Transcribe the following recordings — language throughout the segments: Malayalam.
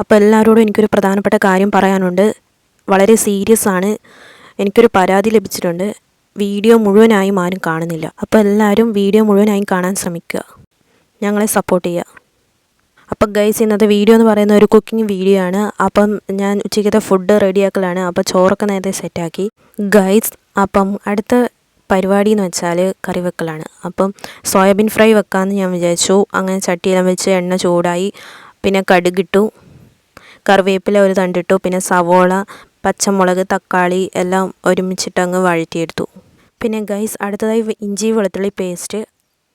അപ്പോൾ എല്ലാവരോടും എനിക്കൊരു പ്രധാനപ്പെട്ട കാര്യം പറയാനുണ്ട്. വളരെ സീരിയസ് ആണ്. എനിക്കൊരു പരാതി ലഭിച്ചിട്ടുണ്ട്. വീഡിയോ മുഴുവനായും ആരും കാണുന്നില്ല. അപ്പോൾ എല്ലാവരും വീഡിയോ മുഴുവനായും കാണാൻ ശ്രമിക്കുക. ഞങ്ങളെ സപ്പോർട്ട് ചെയ്യുക. അപ്പം ഗൈസ് ഇന്നത്തെ വീഡിയോ എന്ന് പറയുന്ന ഒരു കുക്കിംഗ് വീഡിയോ ആണ്. അപ്പം ഞാൻ ഉച്ചയ്ക്കത്തെ ഫുഡ് റെഡിയാക്കലാണ്. അപ്പോൾ ചോറൊക്കെ നേരത്തെ സെറ്റാക്കി ഗൈസ് അപ്പം അടുത്ത പരിപാടി എന്ന് വെച്ചാൽ കറി വെക്കലാണ്. അപ്പം സോയാബീൻ ഫ്രൈ വെക്കാമെന്ന് ഞാൻ വിചാരിച്ചു. അങ്ങനെ ചട്ടിയെല്ലാം വെച്ച് എണ്ണ ചൂടായി. പിന്നെ കടുകിട്ടു കറിവേപ്പില ഒരു തണ്ടിട്ടു പിന്നെ സവോള പച്ചമുളക് തക്കാളി എല്ലാം ഒരുമിച്ചിട്ട് അങ്ങ് വഴറ്റിയെടുത്തു. പിന്നെ ഗൈസ് അടുത്തതായി ഇഞ്ചി വെളുത്തുള്ളി പേസ്റ്റ്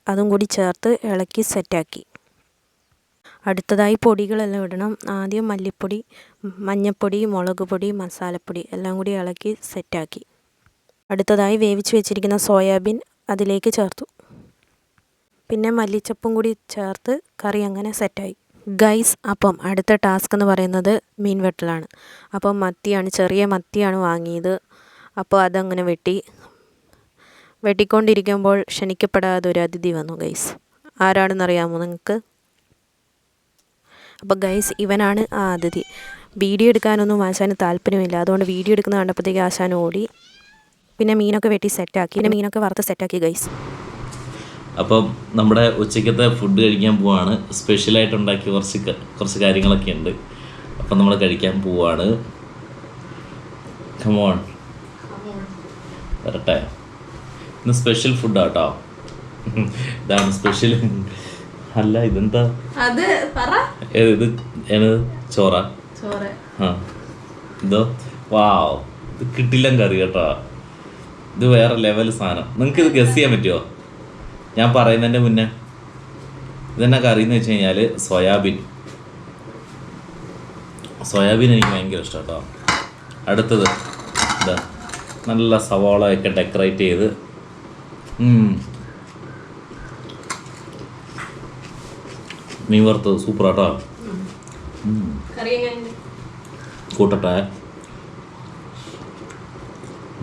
അതും കൂടി ചേർത്ത് ഇളക്കി സെറ്റാക്കി അടുത്തതായി പൊടികളെല്ലാം ഇടണം. ആദ്യം മല്ലിപ്പൊടി മഞ്ഞൾപ്പൊടി മുളക് പൊടി മസാലപ്പൊടി എല്ലാം കൂടി ഇളക്കി സെറ്റാക്കി അടുത്തതായി വേവിച്ച് വെച്ചിരിക്കുന്ന സോയാബീൻ അതിലേക്ക് ചേർത്തു. പിന്നെ മല്ലിച്ചപ്പും കൂടി ചേർത്ത് കറി അങ്ങനെ സെറ്റായി ഗൈസ് അപ്പം അടുത്ത ടാസ്ക് എന്ന് പറയുന്നത് മീൻ വെട്ടലാണ്. അപ്പം മത്തിയാണ് ചെറിയ മത്തിയാണ് വാങ്ങിയത്. അപ്പോൾ അതങ്ങനെ വെട്ടി. വെട്ടിക്കൊണ്ടിരിക്കുമ്പോൾ ക്ഷണിക്കപ്പെടാതെ ഒരു അതിഥി വന്നു ഗൈസ്. ആരാണെന്നറിയാമോ നിങ്ങൾക്ക്? അപ്പോൾ ഗൈസ് ഇവനാണ് ആ അതിഥി. വീഡിയോ എടുക്കാനൊന്നും ആശാന് താല്പര്യമില്ല. അതുകൊണ്ട് വീഡിയോ എടുക്കുന്ന കണ്ടപ്പോഴത്തേക്ക് ആശാൻ ഓടി. പിന്നെ മീനൊക്കെ വെട്ടി സെറ്റാക്കി പിന്നെ മീനൊക്കെ വറുത്ത് സെറ്റാക്കി ഗൈസ്. അപ്പം നമ്മുടെ ഉച്ചയ്ക്കത്തെ ഫുഡ് കഴിക്കാൻ പോവാണ്. സ്പെഷ്യലായിട്ട് ഉണ്ടാക്കിയ കുറച്ച് കുറച്ച് കാര്യങ്ങളൊക്കെ ഉണ്ട്. അപ്പം നമ്മൾ കഴിക്കാൻ പോവാണ്. കമോൺ വരട്ടെ. ഇന്ന് സ്പെഷ്യൽ ഫുഡാട്ടോ ഇതാണ് സ്പെഷ്യൽ അല്ല ഇതെന്താ? അത് പറ. ഇത് ചോറ? ചോറ്. ആ. ഇതോ വാവ്. ഇത് കിട്ടില്ല കറി കേട്ടോ. ഇത് വേറെ ലെവൽ സാധനം. നിങ്ങൾക്ക് ഇത് ഗസ് ചെയ്യാൻ പറ്റുമോ ഞാൻ പറയുന്നതിന്റെ മുന്നേ ഇതെന്നെ കറി എന്ന് വെച്ച് കഴിഞ്ഞാൽ സോയാബീൻ. സോയാബീൻ എനിക്ക് ഭയങ്കര ഇഷ്ടം കേട്ടോ അടുത്തത് ഇതാ നല്ല സവാളയൊക്കെ ഡെക്കറേറ്റ് ചെയ്ത്. മീൻ വറുത്തത് സൂപ്പർ കേട്ടോ കൂട്ടട്ടെ. എങ്ങനെ കൂട്ടട്ടെ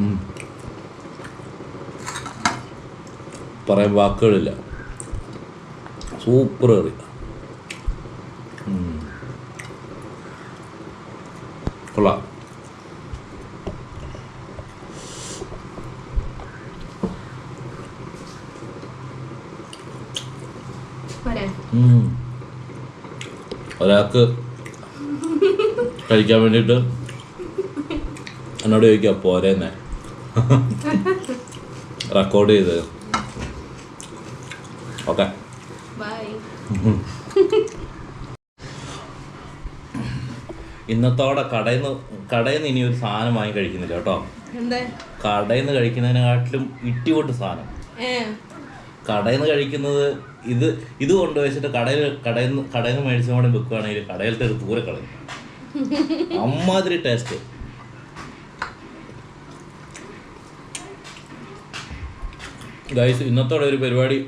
ഉം. പറയാൻ വാക്കുകളില്ല. Super curry. കൊള്ളാം. ഒരാൾക്ക് കഴിക്കാൻ വേണ്ടിട്ട് എന്നോട് ചോദിക്കാം പോരെന്നെ. റെക്കോർഡ് ചെയ്ത് ഓക്കെ ഇന്നത്തോടെ കടയിൽ നിന്ന് കടയിൽ നിന്ന് ഇനി ഒരു സാധനം വാങ്ങി കഴിക്കുന്നില്ല കേട്ടോ. കടയിൽ നിന്ന് കഴിക്കുന്നതിനെക്കാട്ടിലും ഇട്ടിപൊട്ട് സാധനം. കടയിൽ നിന്ന് കഴിക്കുന്നത് ഇത് ഇത് കൊണ്ടുവച്ചിട്ട് കടയിൽ കടയിൽ നിന്ന് കടയിൽ നിന്ന് മേടിച്ചുകൊണ്ട് വെക്കുകയാണെങ്കിൽ കടയിലത്തെ ഒരു ദൂരെ കളയും അമ്മാതിരി ടേസ്റ്റ് ഗൈസ് ഇന്നത്തോടെ ഒരു പരിപാടി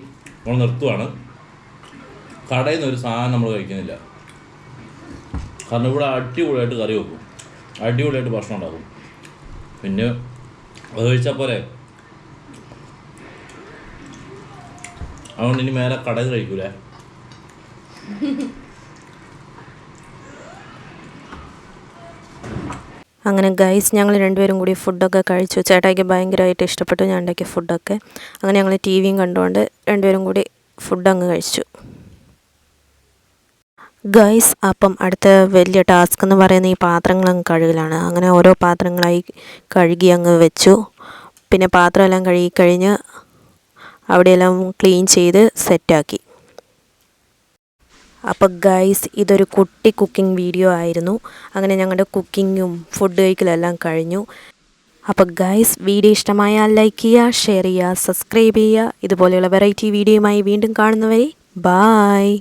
നമ്മൾ നിർത്തുവാണ്. കടയിൽ നിന്ന് ഒരു സാധനം നമ്മൾ കഴിക്കുന്നില്ല. കാരണം ഇവിടെ അടിപൊളിയായിട്ട് കറി വെക്കും. അടിപൊളിയായിട്ട് ഭക്ഷണം ഉണ്ടാക്കും. പിന്നെ അത് കഴിച്ചാൽ പോരെ? അതുകൊണ്ട് ഇനി മേലെ കടയിൽ കഴിക്കൂലേ? അങ്ങനെ ഗൈസ് ഞങ്ങൾ രണ്ടുപേരും കൂടി ഫുഡൊക്കെ കഴിച്ചു. ചേട്ടായിക്ക് ഭയങ്കരമായിട്ട് ഇഷ്ടപ്പെട്ടു ഞാൻ ഉണ്ടാക്കിയ ഫുഡൊക്കെ അങ്ങനെ ഞങ്ങൾ ടി വിയും കണ്ടുകൊണ്ട് രണ്ടുപേരും കൂടി ഫുഡ് അങ്ങ് കഴിച്ചു. ഗൈസ് അപ്പം അടുത്ത വലിയ ടാസ്ക് എന്ന് പറയുന്നത് ഈ പാത്രങ്ങൾ അങ്ങ് കഴുകലാണ്. അങ്ങനെ ഓരോ പാത്രങ്ങളായി കഴുകി അങ്ങ് വെച്ചു. പിന്നെ പാത്രമെല്ലാം കഴുകി കഴിഞ്ഞ് അവിടെയെല്ലാം ക്ലീൻ ചെയ്ത് സെറ്റാക്കി അപ്പോൾ ഗൈസ് ഇതൊരു കുട്ടി കുക്കിംഗ് വീഡിയോ ആയിരുന്നു. അങ്ങനെ ഞങ്ങളുടെ കുക്കിങ്ങും ഫുഡ് കഴിക്കലെല്ലാം കഴിഞ്ഞു. അപ്പോൾ ഗൈസ് വീഡിയോ ഇഷ്ടമായാൽ ലൈക്ക് ചെയ്യുക ഷെയർ ചെയ്യുക സബ്സ്ക്രൈബ് ചെയ്യുക. ഇതുപോലെയുള്ള വെറൈറ്റി വീഡിയോയുമായി വീണ്ടും കാണുന്നവരെ ബായ്